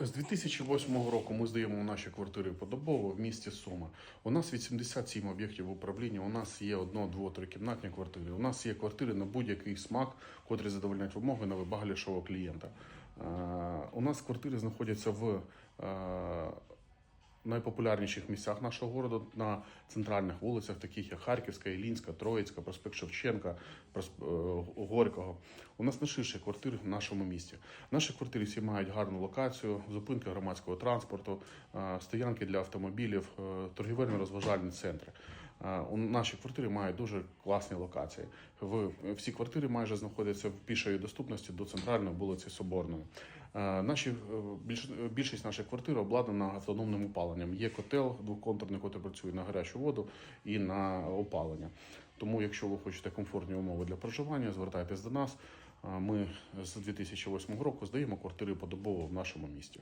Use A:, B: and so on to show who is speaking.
A: З 2008 року ми здаємо наші квартири подобово в місті Суми. У нас 87 об'єктів управління. У нас є одно, дво, трикімнатні квартири. У нас є квартири на будь-який смак, котрі задовольняють вимоги на вибагливішого клієнта. Е, У нас квартири знаходяться в е, найпопулярніших місцях нашого городу на центральних вулицях, таких як Харківська, Ілінська, Троїцька, проспект Шевченка, просп- е, Горького. У нас найширші квартири в нашому місті. Наші квартири всі мають гарну локацію, зупинки громадського транспорту, е, стоянки для автомобілів, е, торгівельно-розважальні центри. У наші квартири мають дуже класні локації. Всі квартири майже знаходяться в пішої доступності до центральної вулиці Соборної. Е, Наші е, більш, більшість наших квартир обладнана автономним опаленням. Є котел двоконтурний, який працює на гарячу воду і на опалення. Тому, якщо ви хочете комфортні умови для проживання, звертайтесь до нас. Е, Ми з 2008 року здаємо квартири подобово в нашому місті.